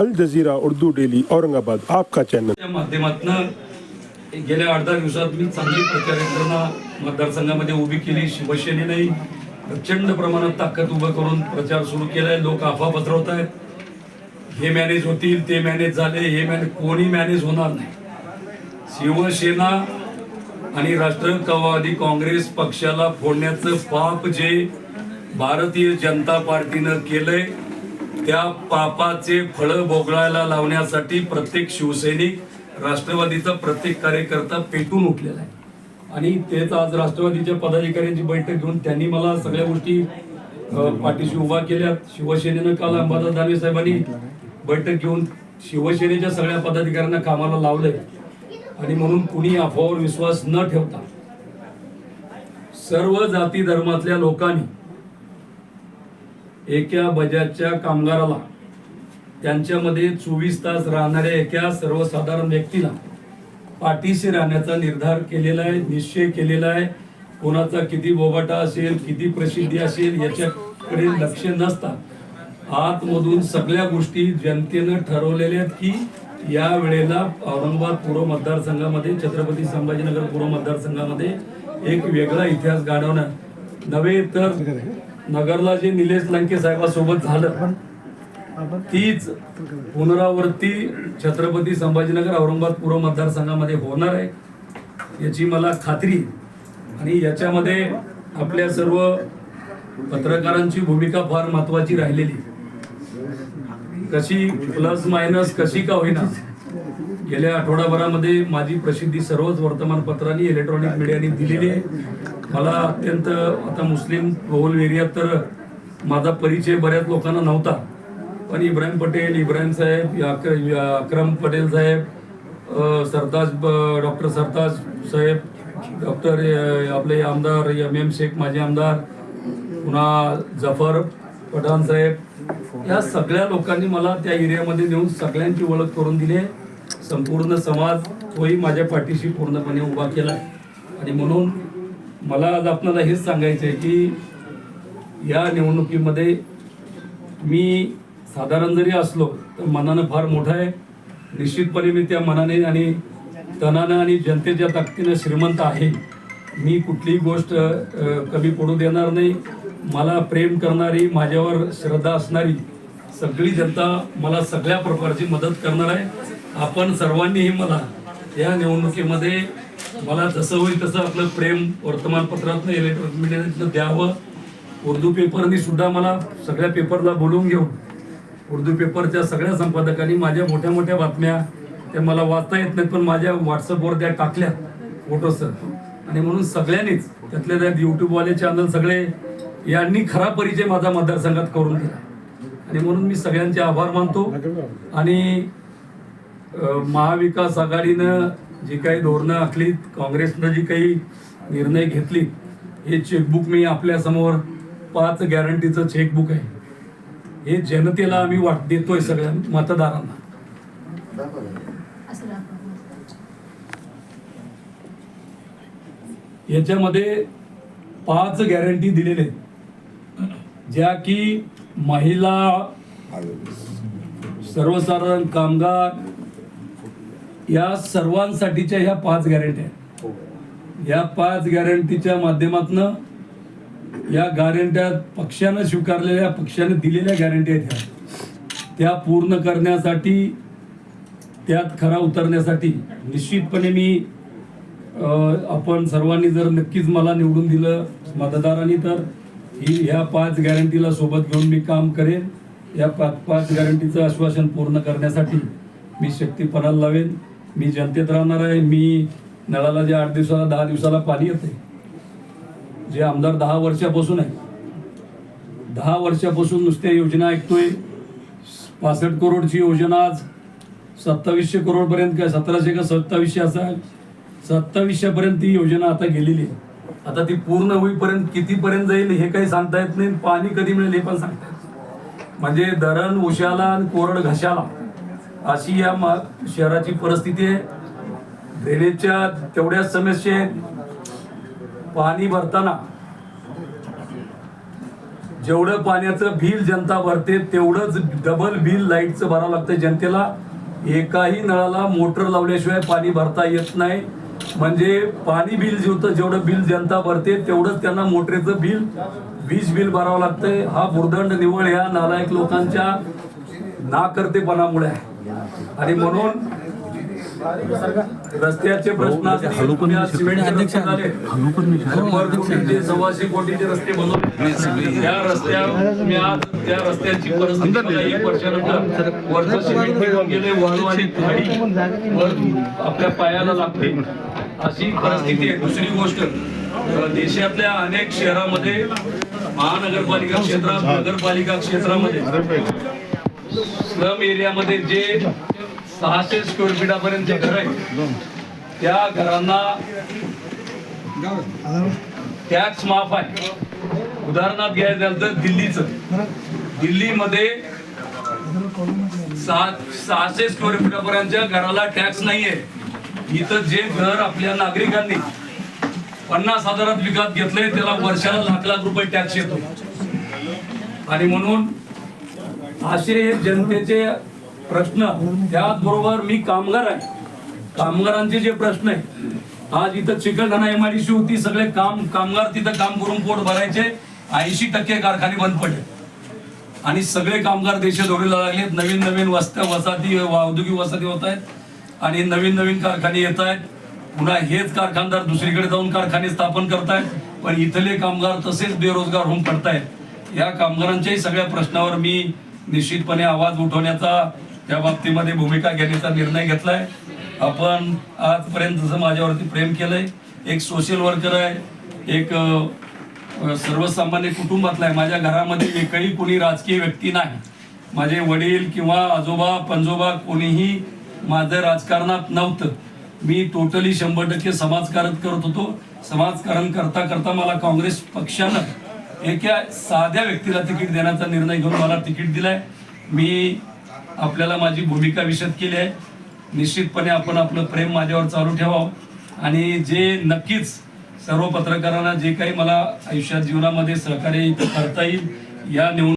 Al Jazeera Urdu daily Aurangabad आपका channel त्या माध्यमातून गेल्या आठ दहा दिवसात मी चांगली प्रचार यंत्रणा मतदारसंघामध्ये उभी केली. शिवसेनेने प्रचंड प्रमाणात ताकद उभं करून प्रचार सुरू केलाय. लोक अफवा पसरवत आहेत हे मॅनेज होतील ते मॅनेज झाले. हे मॅनेज कोणी मॅनेज होणार नाही. शिवसेना आणि राष्ट्रवादी काँग्रेस पक्षाला फोडण्याचं पाप जे भारतीय जनता पार्टीनं केलंय त्या पापाचे फळ भोगळायला लावण्यासाठी प्रत्येक शिवसैनिक राष्ट्रवादीचा प्रत्येक कार्यकर्ता पेटून उठलेला आहे. आणि तेच आज राष्ट्रवादीच्या पदाधिकाऱ्यांची बैठक घेऊन त्यांनी मला सगळ्या गोष्टी पाठीशी उभा केल्यात शिवसेनेनं काल अंबादास दानवे साहेबांनी बैठक घेऊन शिवसेनेच्या सगळ्या पदाधिकाऱ्यांना कामाला लावलंय. आणि म्हणून कुणी अफवावर विश्वास न ठेवता सर्व जाती धर्मातल्या लोकांनी एका बजाजच्या कामगाराला त्यांच्यामध्ये चोवीस तास राहणाऱ्या एका सर्वसाधारण व्यक्तीला पाठीशी राहण्याचा निर्धार केलेला आहे निश्चय केलेला आहे. कोणाचा किती बोबाटा असेल किती प्रसिद्धी असेल याच्याकडे लक्ष नसता. आतमधून सगळ्या गोष्टी जनतेनं ठरवलेल्या आहेत की या वेळेला औरंगाबाद पूर्व मतदारसंघामध्ये छत्रपती संभाजीनगर पूर्व मतदारसंघामध्ये एक वेगळा इतिहास गाढवणार नव्हे तर नगरला जे निलेश लंके साहेबासोबत झालं तीच पुनरावृत्ती छत्रपती संभाजीनगर औरंगाबाद पूर्व मतदारसंघामध्ये होणार आहे याची मला खात्री. आणि याच्यामध्ये आपल्या सर्व पत्रकारांची भूमिका फार महत्वाची राहिलेली. कशी प्लस मायनस कशी का होईना गेल्या आठवडाभरामध्ये माझी प्रसिद्धी सर्वच वर्तमानपत्रांनी इलेक्ट्रॉनिक मीडियाने दिलेली आहे. मला अत्यंत आता मुस्लिम बहुल एरियात तर माझा परिचय बऱ्याच लोकांना नव्हता. पण इब्राहिम पटेल इब्राहिम साहेब अक- अक्रम पटेल साहेब सरताज डॉक्टर सरताज साहेब डॉक्टर आपले आमदार एम एम शेख माजी आमदार पुन्हा जफर पठाण साहेब या सगळ्या लोकांनी मला त्या एरियामध्ये नेऊन सगळ्यांची ओळख करून दिली आहे. संपूर्ण समाज तोही माझ्या पाठीशी पूर्णपणे उभा केला. आणि म्हणून मला आज आपणाला हेच सांगायचं आहे की या निवडणुकीमध्ये मी साधारण जरी असलो तर मनानं फार मोठं आहे. निश्चितपणे मी त्या मनाने आणि तनानं आणि जनतेच्या ताकदीनं श्रीमंत आहे. मी कुठलीही गोष्ट कमी पडू देणार नाही. मला प्रेम करणारी माझ्यावर श्रद्धा असणारी सगळी जनता मला सगळ्या प्रकारची मदत करणार आहे. आपण सर्वांनीही मला या निवडणुकीमध्ये मला जसं होईल तसं आपलं प्रेम वर्तमानपत्रातनं इलेक्ट्रॉनिक मीडियातनं द्यावं. उर्दू पेपरनी सुद्धा मला सगळ्या पेपरला बोलवून घेऊन उर्दू पेपरच्या सगळ्या संपादकांनी माझ्या मोठ्या मोठ्या बातम्या त्या मला वाचता येत नाहीत पण माझ्या व्हॉट्सअपवर त्या टाकल्या फोटोसर आणि म्हणून सगळ्यांनीच त्यातल्या त्यात यूट्यूबवाले चॅनल सगळे यांनी खरा परिचय माझा मतदारसंघात करून दिला. आणि म्हणून मी सगळ्यांचे आभार मानतो. आणि महाविकास आघाडीनं जी काही धोरणं आखलीत काँग्रेसनं जी काही निर्णय घेतली हे चेकबुक मी आपल्यासमोर पाच गॅरंटीचं चेकबुक आहे हे जनतेला आम्ही वाट देतोय सगळ्या मतदारांना. याच्यामध्ये पाच गॅरंटी दिलेले आहेत. ज्या की महिला सर्वसाधारण कामगार या सर्वांसाठीच्या ह्या पाच गॅरंटी आहेत. या पाच गॅरंटीच्या माध्यमातनं या गॅरंट्या पक्षानं स्वीकारलेल्या पक्षाने दिलेल्या गॅरंटी आहेत ह्या. त्या पूर्ण करण्यासाठी त्यात खरा उतरण्यासाठी निश्चितपणे मी आपण सर्वांनी जर नक्कीच मला निवडून दिलं मतदारांनी तर ही ह्या पाच गॅरंटीला सोबत घेऊन मी काम करेन. या पाच पाच गॅरंटीचं आश्वासन पूर्ण करण्यासाठी मी शक्तीपणाला लावेन. मी जनतेत राहणार आहे मी नळाला जे आठ दिवसाला दहा दिवसाला पाणी येते जे आमदार दहा वर्षापासून आहे दहा वर्षापासून नुसत्या योजना ऐकतोय. पासष्ट करोडची योजना आज सत्तावीसशे करोडपर्यंत काय सतराशे का सत्तावीसशे असा सत्तावीसशेपर्यंत ती योजना आता गेलेली आहे. आता ती पूर्ण होईपर्यंत कितीपर्यंत जाईल हे काही सांगता येत नाही. पाणी कधी मिळेल हे पण सांगता येत म्हणजे धरण उशाला आणि कोरड घशाला. अशी या मा- शहराची परिस्थिती आहे. ड्रेनेजच्या तेवढ्याच समस्या आहेत. पाणी भरताना जेवढं पाण्याचं बिल जनता भरते तेवढंच डबल बिल लाईटचं भरावं लागतं जनतेला. एकाही नळाला मोटर लावल्याशिवाय पाणी भरता येत नाही. म्हणजे पाणी बिल जेवतं जेवढं बिल जनता भरते तेवढंच त्यांना मोटरीचं बिल वीज बिल भरावं लागतंय. हा भुर्दंड निवळ ह्या नालायक लोकांच्या नाकर्तेपणामुळे आहे. आणि म्हणून रस्त्याचे प्रश्न. शंभर कोटीचे सव्वाशे कोटीचे रस्ते बनवले त्या रस्त्यावर तुम्ही आज त्या रस्त्याची परिस्थिती बघा, एक वर्षानंतर वरचं सिमेंट निघून गेले वाळू आणि खाडी वर आपल्या पायाला लागते. अशी परिस्थिती आहे. दुसरी गोष्ट देशातल्या अनेक शहरामध्ये महानगरपालिका क्षेत्रात नगरपालिका क्षेत्रामध्ये स्लम एरियामध्ये जे सहाशे स्क्वेअर फीटापर्यंत घर आहे त्या घरांना टॅक्स माफ आहे. उदाहरणार्थ घ्यायचं झालं तर दिल्लीचं. दिल्लीमध्ये सहाशे स्क्वेअर फीटापर्यंतच्या घराला टॅक्स नाहीये. इथं जे घर आपल्या नागरिकांनी पन्नास हजारात विकत घेतलंय त्याला वर्षाला लाख लाख रुपये टॅक्स येतो. आणि म्हणून असे जनतेचे प्रश्न त्याचबरोबर मी कामगार आहे. कामगारांचे जे प्रश्न आहे आज इथं चिकलठाणा एमआयडीसी होती सगळे काम कामगार तिथं काम करून पोट भरायचे ऐंशी टक्के कारखाने बंद पडले. आणि सगळे कामगार देशदोरीला लागलेत नवीन नवीन वस्त्या वसाहती औद्योगिक वसाहती होत आहेत आणि नवीन नवीन कारखाने येत आहेत. पुन्हा हेच कारखानदार दुसरीकडे जाऊन कारखाने स्थापन करतायत. पण इथले कामगार तसेच बेरोजगार होऊन पडतायत. या कामगारांच्याही सगळ्या प्रश्नावर मी निश्चितपणे आवाज उठवण्याचा त्या बाबतीमध्ये भूमिका घेण्याचा निर्णय घेतलाय. आपण आजपर्यंत जसं माझ्यावरती प्रेम केलंय एक सोशल वर्कर आहे एक सर्वसामान्य कुटुंबातला आहे. माझ्या घरामध्ये एकही कोणी राजकीय व्यक्ती नाही. माझे वडील किंवा आजोबा पंजोबा कोणीही माझं राजकारणात नव्हतं. मी टोटली शंभर टक्के समाजकारण करत होतो. समाजकारण करता करता मला काँग्रेस पक्षानं एका साध्या व्यक्तीला तिकीट देण्याचा निर्णय घेऊन मला तिकीट दिलाय. मी आपल्याला माझी भूमिका विशद केली आहे. निश्चितपणे आपण आपलं प्रेम माझ्यावर चालू ठेवावं. आणि जे नक्कीच सर्व पत्रकारांना जे काही मला आयुष्यात जीवनामध्ये सहकार्य इथं करता येईल या निवडणूक